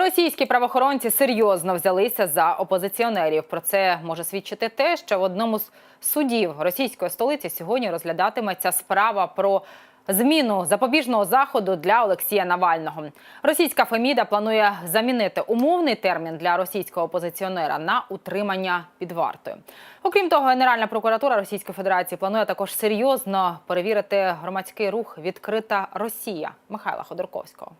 Російські правоохоронці серйозно взялися за опозиціонерів. Про це може свідчити те, що в одному з судів російської столиці сьогодні розглядатиметься справа про зміну запобіжного заходу для Олексія Навального. Російська Феміда планує замінити умовний термін для російського опозиціонера на утримання під вартою. Окрім того, Генеральна прокуратура Російської Федерації планує також серйозно перевірити громадський рух Відкрита Росія Михайла Ходорковського.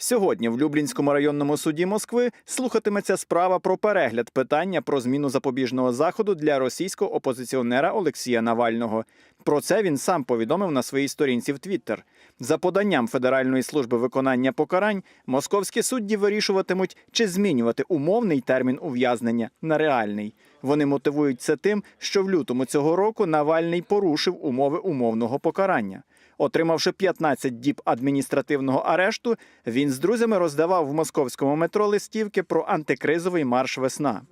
Сьогодні в Люблінському районному суді Москви слухатиметься справа про перегляд питання про зміну запобіжного заходу для російського опозиціонера Олексія Навального. Про це він сам повідомив на своїй сторінці в Твіттер. За поданням Федеральної служби виконання покарань, московські судді вирішуватимуть, чи змінювати умовний термін ув'язнення на реальний. Вони мотивують це тим, що в лютому цього року Навальний порушив умови умовного покарання. Отримавши 15 діб адміністративного арешту, він з друзями роздавав в московському метро листівки про антикризовий марш весна.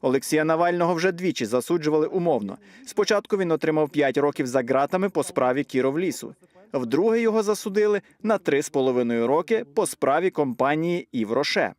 Олексія Навального вже двічі засуджували умовно. Спочатку він отримав 5 років за ґратами по справі Кіровлісу. Вдруге його засудили на 3,5 роки по справі компанії Івроше.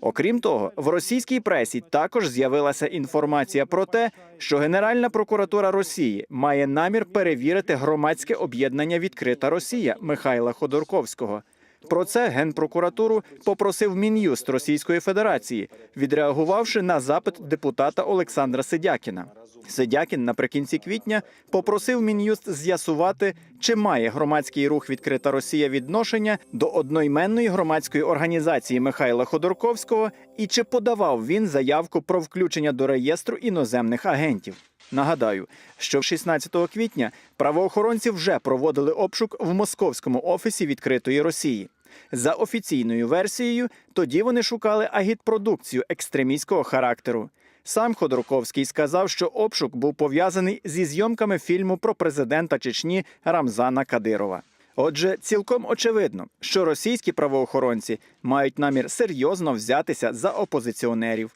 Окрім того, в російській пресі також з'явилася інформація про те, що Генеральна прокуратура Росії має намір перевірити громадське об'єднання Відкрита Росія Михайла Ходорковського. Про це генпрокуратуру попросив мін'юст Російської Федерації, відреагувавши на запит депутата Олександра Сидякіна. Сидякін наприкінці квітня попросив мін'юст з'ясувати, чи має громадський рух Відкрита Росія відношення до одноіменної громадської організації Михайла Ходорковського і чи подавав він заявку про включення до реєстру іноземних агентів. Нагадаю, що 16 квітня правоохоронці вже проводили обшук в московському офісі відкритої Росії. За офіційною версією, тоді вони шукали агітпродукцію екстремістського характеру. Сам Ходорковський сказав, що обшук був пов'язаний зі зйомками фільму про президента Чечні Рамзана Кадирова. Отже, цілком очевидно, що російські правоохоронці мають намір серйозно взятися за опозиціонерів.